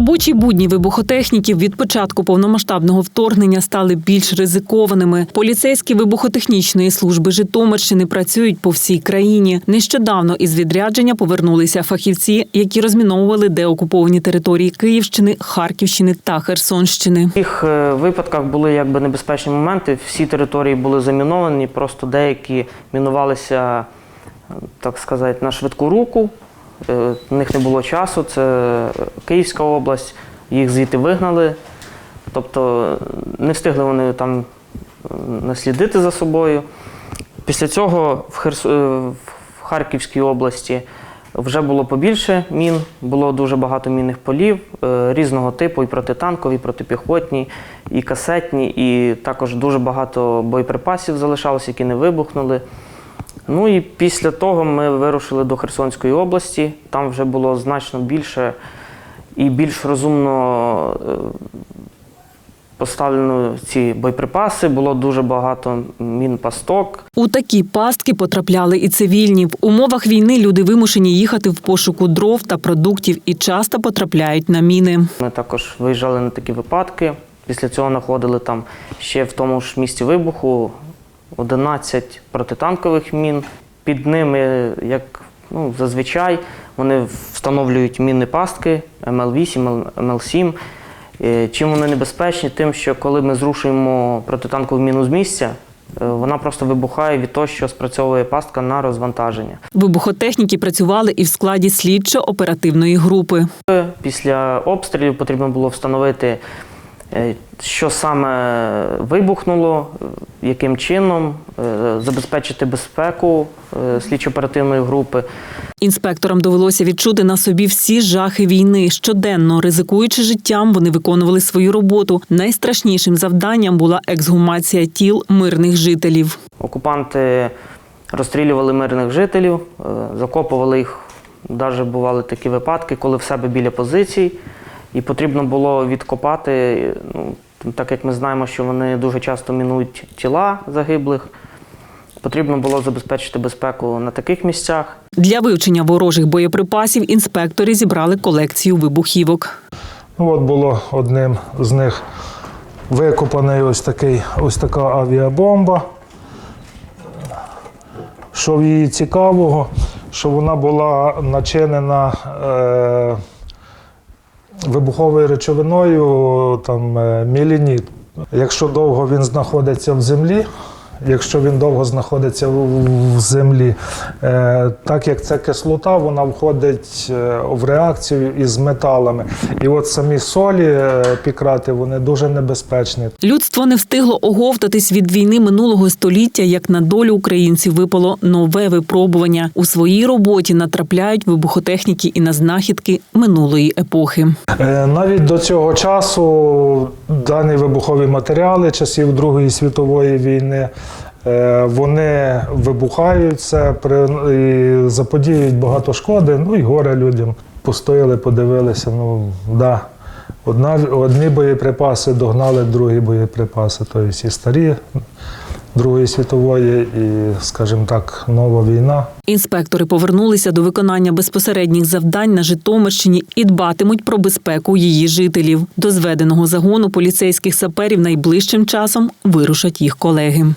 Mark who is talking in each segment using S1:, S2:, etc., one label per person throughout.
S1: Робочі будні вибухотехніків від початку повномасштабного вторгнення стали більш ризикованими. Поліцейські вибухотехнічної служби Житомирщини працюють по всій країні. Нещодавно із відрядження повернулися фахівці, які розміновували деокуповані території Київщини, Харківщини та Херсонщини.
S2: В цих е, випадках були якби небезпечні моменти. Всі території були заміновані, просто деякі мінувалися, е, так сказати, на швидку руку. Е, В них не було часу. Це Київська область, їх звідти вигнали. Тобто е, не встигли вони там е, наслідити за собою. Після цього в, Херс... е, в Харківській області вже було побільше мін, було дуже багато мінних полів е, різного типу, і протитанкові, і протипіхотні, і касетні, і також дуже багато боєприпасів залишалося, які не вибухнули. Ну і після того ми вирушили до Херсонської області. Там вже було значно більше і більш розумно е, поставлено ці боєприпаси, було дуже багато мін-пасток.
S1: У такі пастки потрапляли і цивільні. В умовах війни люди вимушені їхати в пошуку дров та продуктів і часто потрапляють на міни.
S2: Ми також виїжджали на такі випадки. Після цього знаходили там ще в тому ж місці вибуху 11 протитанкових мін. Під ними, як ну, зазвичай, вони встановлюють мінні пастки МЛ-8, МЛ-7. Е, Чим вони небезпечні? Тим, що коли ми зрушуємо протитанкову міну з місця, е, вона просто вибухає від того, що спрацьовує пастка на розвантаження.
S1: Вибухотехніки працювали і в складі слідчо-оперативної групи.
S2: Після обстрілів потрібно було встановити, що саме вибухнуло, е, яким чином, е, забезпечити безпеку е, слідчо-оперативної групи.
S1: Інспекторам довелося відчути на собі всі жахи війни. Щоденно ризикуючи життям, вони виконували свою роботу. Найстрашнішим завданням була ексгумація тіл мирних жителів.
S2: Окупанти розстрілювали мирних жителів, е, закопували їх. Навіть бували такі випадки, коли в себе біля позицій, і потрібно було відкопати. Ну, так як ми знаємо, що вони дуже часто мінують тіла загиблих, потрібно було забезпечити безпеку на таких місцях.
S1: Для вивчення ворожих боєприпасів інспектори зібрали колекцію вибухівок.
S3: Ну, от було одним з них викопаний ось, такий, ось така авіабомба. Що в її цікавого, що вона була начинена е, вибуховою речовиною там, е, мілініт. Якщо довго він знаходиться в землі, якщо він довго знаходиться в землі, е, так як це кислота, вона входить е, в реакцію із металами. І от самі солі е, пікрати, вони дуже небезпечні.
S1: Людство не встигло оговтатись від війни минулого століття, як на долю українців випало нове випробування. У своїй роботі натрапляють вибухотехніки і на знахідки минулої епохи.
S3: Навіть до цього часу дані вибухові матеріали часів Другої світової війни. Е, Вони вибухаються, і заподіюють багато шкоди, ну і горе людям. Постояли, подивилися. Ну да, одна, одні боєприпаси догнали другі боєприпаси, тобто і старі Другої світової, і, скажімо так, нова війна.
S1: Інспектори повернулися до виконання безпосередніх завдань на Житомирщині і дбатимуть про безпеку її жителів. До зведеного загону поліцейських саперів найближчим часом вирушать їх колеги.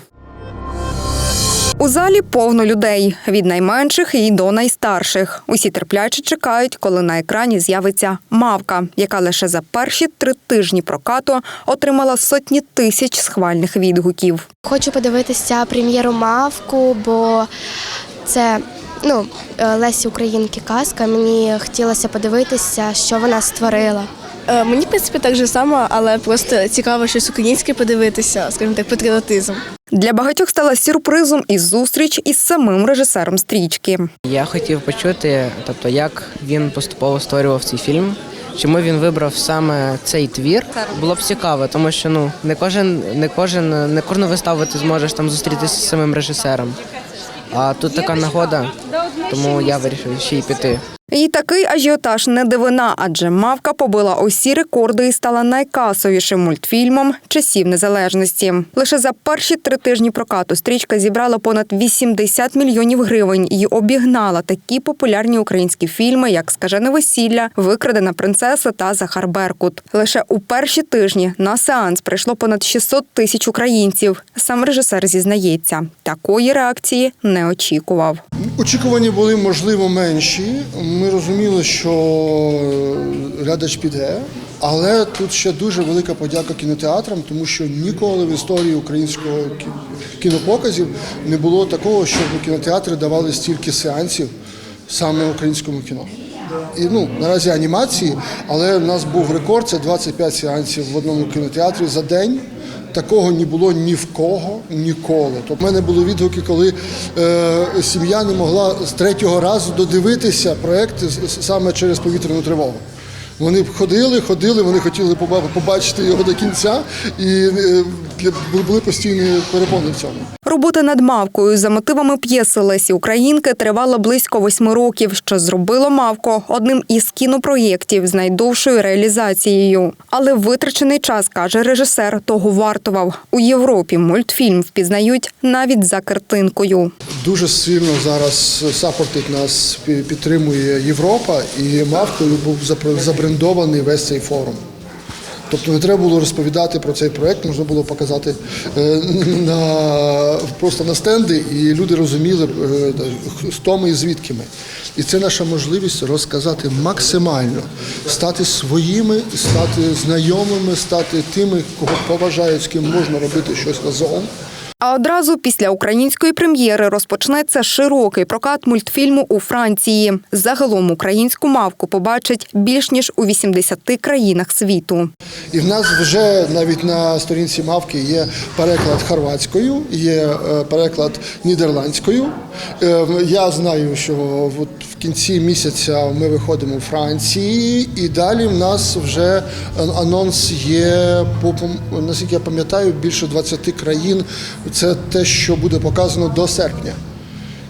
S4: У залі повно людей від найменших і до найстарших. Усі терпляче чекають, коли на екрані з'явиться мавка, яка лише за перші три тижні прокату отримала сотні тисяч схвальних відгуків.
S5: Хочу подивитися прем'єру Мавку, бо це ну, е, Лесі Українки казка. Мені хотілося подивитися, що вона створила.
S6: Е, Мені, в принципі, так же само, але просто цікаво щось українське подивитися, скажімо так, патріотизм.
S4: Для багатьох стала сюрпризом і зустріч із самим режисером стрічки.
S7: Я хотів почути, тобто, як він поступово створював цей фільм. Чому він вибрав саме цей твір? Було б цікаво, тому що ну не кожен, не кожен, не кожну виставу ти зможеш там зустрітися з самим режисером. А тут така нагода, тому я вирішив ще й піти.
S4: І такий ажіотаж не дивина, адже мавка побила усі рекорди і стала найкасовішим мультфільмом часів незалежності. Лише за перші три тижні прокату стрічка зібрала понад 80 мільйонів гривень і обігнала такі популярні українські фільми, як Скажене весілля, Викрадена принцеса та Захар Беркут. Лише у перші тижні на сеанс прийшло понад 600 тисяч українців. Сам режисер зізнається, такої реакції не очікував.
S8: Очікування були можливо менші. Розуміли, що глядач піде, але тут ще дуже велика подяка кінотеатрам, тому що ніколи в історії українського кінопоказів не було такого, щоб кінотеатри давали стільки сеансів саме українському кіно. І ну наразі анімації, але в нас був рекорд це 25 сеансів в одному кінотеатрі за день. Такого не було ні в кого ніколи. Тобто в мене були відгуки, коли е, сім'я не могла з третього разу додивитися з- саме через повітряну тривогу. Вони б ходили, ходили, вони хотіли побачити його до кінця, і е, були постійні перепони в цьому.
S4: Робота над мавкою за мотивами п'єси Лесі Українки тривала близько восьми років, що зробило мавку одним із кінопроєктів з найдовшою реалізацією. Але витрачений час, каже режисер, того вартував. У Європі мультфільм впізнають навіть за картинкою.
S8: Дуже сильно зараз сапортить нас, підтримує Європа, і мавкою був забрендований весь цей форум. Тобто не треба було розповідати про цей проект, можна було показати е, на, просто на стенди, і люди розуміли, е, хто ми і звідки ми. І це наша можливість розказати максимально, стати своїми, стати знайомими, стати тими, кого поважають, з ким можна робити щось разом.
S4: А одразу після української прем'єри розпочнеться широкий прокат мультфільму у Франції. Загалом українську мавку побачать більш ніж у 80 країнах світу.
S8: І в нас вже навіть на сторінці мавки є переклад хорватською, є е, переклад нідерландською. Е, Я знаю, що от в кінці місяця ми виходимо у Франції, і далі в нас вже анонс є по- наскільки я пам'ятаю, більше 20 країн. Це те, що буде показано до серпня.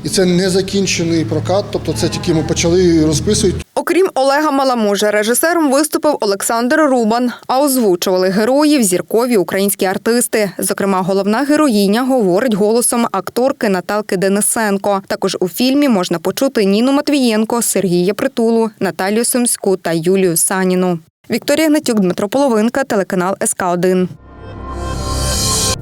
S8: І це не закінчений прокат, тобто це тільки ми почали розписувати.
S4: Окрім Олега Маламужа, режисером виступив Олександр Рубан, а озвучували героїв зіркові українські артисти. Зокрема, головна героїня говорить голосом акторки Наталки Денисенко. Також у фільмі можна почути Ніну Матвієнко, Сергія Притулу, Наталію Сумську та Юлію Саніну. Вікторія Гнатюк, Дмитро Половинка, телеканал СК 1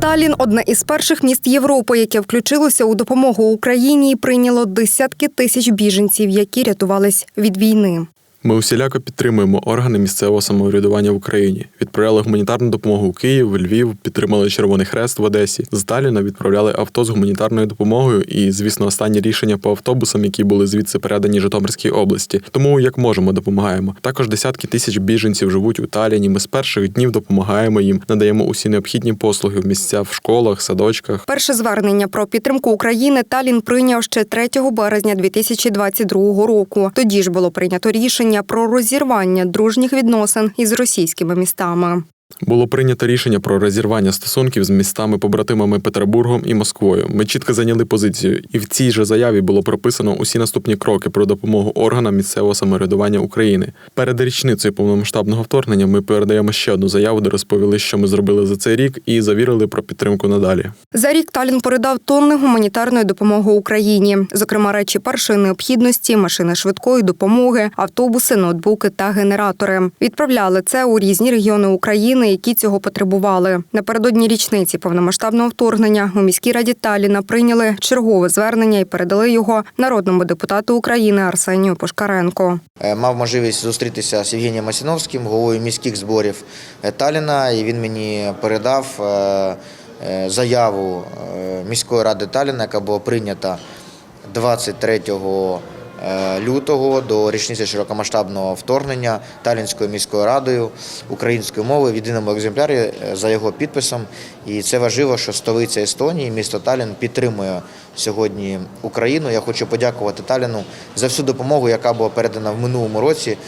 S4: Талін одне із перших міст Європи, яке включилося у допомогу Україні прийняло десятки тисяч біженців, які рятувались від війни.
S9: Ми усіляко підтримуємо органи місцевого самоврядування в Україні. Відправляли гуманітарну допомогу у Київ, Львів, підтримали Червоний Хрест в Одесі. З Таліна відправляли авто з гуманітарною допомогою і, звісно, останні рішення по автобусам, які були звідси передані Житомирській області. Тому як можемо, допомагаємо. Також десятки тисяч біженців живуть у Таліні. Ми з перших днів допомагаємо їм, надаємо усі необхідні послуги в місця в школах, садочках.
S4: Перше звернення про підтримку України Талін прийняв ще 3 березня 2022 року. Тоді ж було прийнято рішення про розірвання дружніх відносин із російськими містами.
S9: Було прийнято рішення про розірвання стосунків з містами-побратимами Петербургом і Москвою. Ми чітко зайняли позицію, і в цій же заяві було прописано усі наступні кроки про допомогу органам місцевого самоврядування України. Перед річницею повномасштабного вторгнення ми передаємо ще одну заяву, де розповіли, що ми зробили за цей рік, і завірили про підтримку надалі.
S4: За рік Талін передав тонни гуманітарної допомоги Україні, зокрема речі першої необхідності, машини швидкої допомоги, автобуси, ноутбуки та генератори. Відправляли це у різні регіони України, які цього потребували. Напередодні річниці повномасштабного вторгнення у міській раді Таліна прийняли чергове звернення і передали його народному депутату України Арсенію Пошкаренко.
S10: Е, Мав можливість зустрітися з Євгенієм Масіновським, головою міських зборів е, Таліна, і він мені передав е, заяву міської ради Таліна, яка була прийнята 23 е, лютого до річниці широкомасштабного вторгнення Талінською міською радою української мови в єдиному екземплярі е, за його підписом. І це важливо, що столиця Естонії, місто Талін, підтримує сьогодні Україну. Я хочу подякувати Таліну за всю допомогу, яка була передана в минулому році.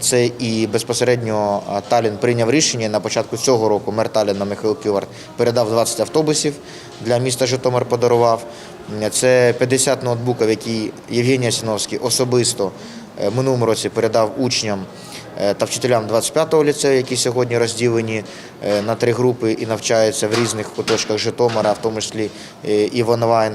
S10: Це і безпосередньо Талін прийняв рішення на початку цього року. Мер Таліна Михайло Ківард передав 20 автобусів для міста Житомир. Подарував. Це 50 ноутбуків, які Євгеній Асіновський особисто е, минулому році передав учням е, та вчителям 25-го ліцею, які сьогодні розділені е, на три групи і навчаються в різних куточках Житомира, в тому числі і в онлайн.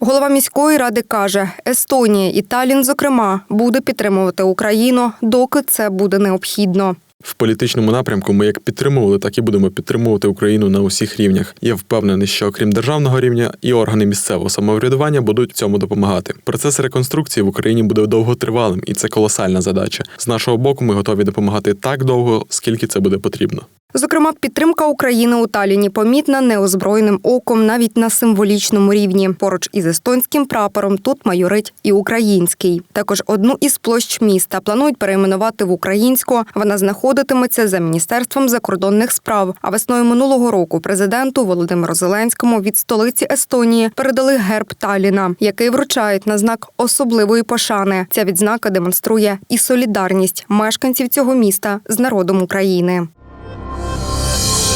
S4: Голова міської ради каже, Естонія і Талін, зокрема, буде підтримувати Україну, доки це буде необхідно.
S9: В політичному напрямку ми як підтримували, так і будемо підтримувати Україну на усіх рівнях. Я впевнений, що окрім державного рівня, і органи місцевого самоврядування будуть цьому допомагати. Процес реконструкції в Україні буде довготривалим, і це колосальна задача. З нашого боку, ми готові допомагати так довго, скільки це буде потрібно.
S4: Зокрема, підтримка України у Таліні помітна неозброєним оком навіть на символічному рівні. Поруч із естонським прапором тут майорить і український. Також одну із площ міста планують перейменувати в українську. Вона знаходитиметься за міністерством закордонних справ. А весною минулого року президенту Володимиру Зеленському від столиці Естонії передали герб Таліна, який вручають на знак особливої пошани. Ця відзнака демонструє і солідарність мешканців цього міста з народом України.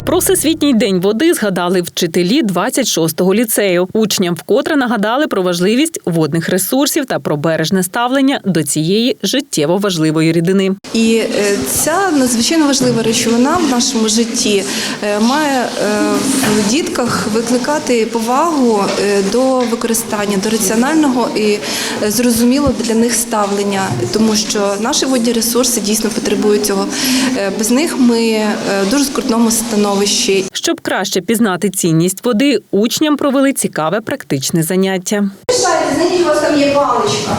S1: Про всесвітній день води згадали вчителі 26-го ліцею. Учням вкотре нагадали про важливість водних ресурсів та про бережне ставлення до цієї життєво важливої рідини.
S6: І е, ця надзвичайно важлива речовина в нашому житті е, має е, в дітках викликати повагу до використання, до раціонального і зрозуміло для них ставлення, тому що наші водні ресурси дійсно потребують цього. Без них ми в дуже скрутному становищі.
S1: Щоб краще пізнати цінність води, учням провели цікаве практичне заняття.
S11: Перемішайте, знайдіть, у вас там є паличка.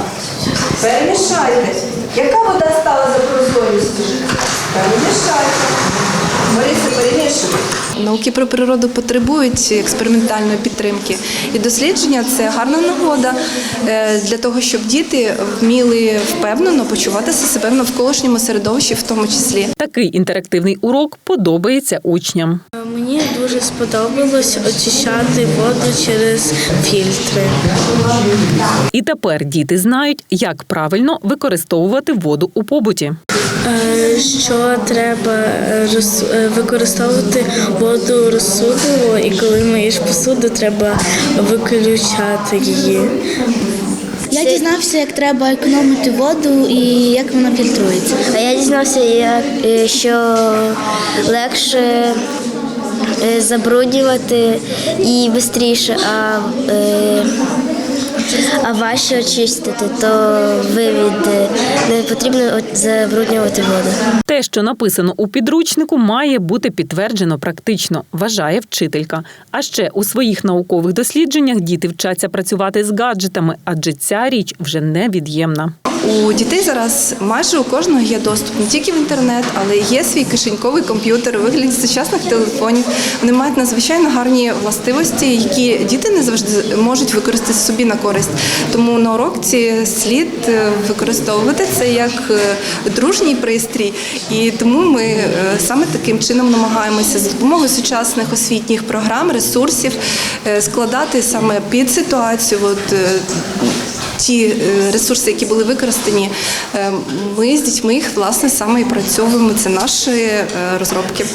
S11: Перемішайте. Яка вода стала за прозорістю? Перемішайте. Борисе, перемішуйте.
S6: Науки про природу потребують експериментальної підтримки, і дослідження це гарна нагода е, для того, щоб діти вміли впевнено почуватися себе в навколишньому середовищі, в тому числі.
S1: Такий інтерактивний урок подобається учням.
S12: Мені дуже сподобалось очищати воду через фільтри.
S1: І тепер діти знають, як правильно використовувати воду у побуті.
S12: Е, Що треба е, е, використовувати воду розсудливо, і коли миєш посуду, треба виключати її.
S13: Я дізнався, як треба економити воду і як вона фільтрується.
S5: А я дізнався, як, що легше забруднювати і швидше, а, е, а важче очистити, то вивід е, не потрібно забруднювати воду.
S1: Те, що написано у підручнику, має бути підтверджено практично, вважає вчителька. А ще у своїх наукових дослідженнях діти вчаться працювати з гаджетами, адже ця річ вже невід'ємна.
S6: У дітей зараз майже у кожного є доступ не тільки в інтернет, але є свій кишеньковий комп'ютер у вигляді сучасних телефонів. Вони мають надзвичайно гарні властивості, які діти не завжди можуть використати собі на користь. Тому на уроці слід е, використовувати це як е, дружній пристрій. І тому ми е, саме таким чином намагаємося за допомогою сучасних освітніх програм, ресурсів складати саме під ситуацію. От, ті ресурси, які були використані, ми з дітьми їх власне саме і працьовуємо. Це наші розробки.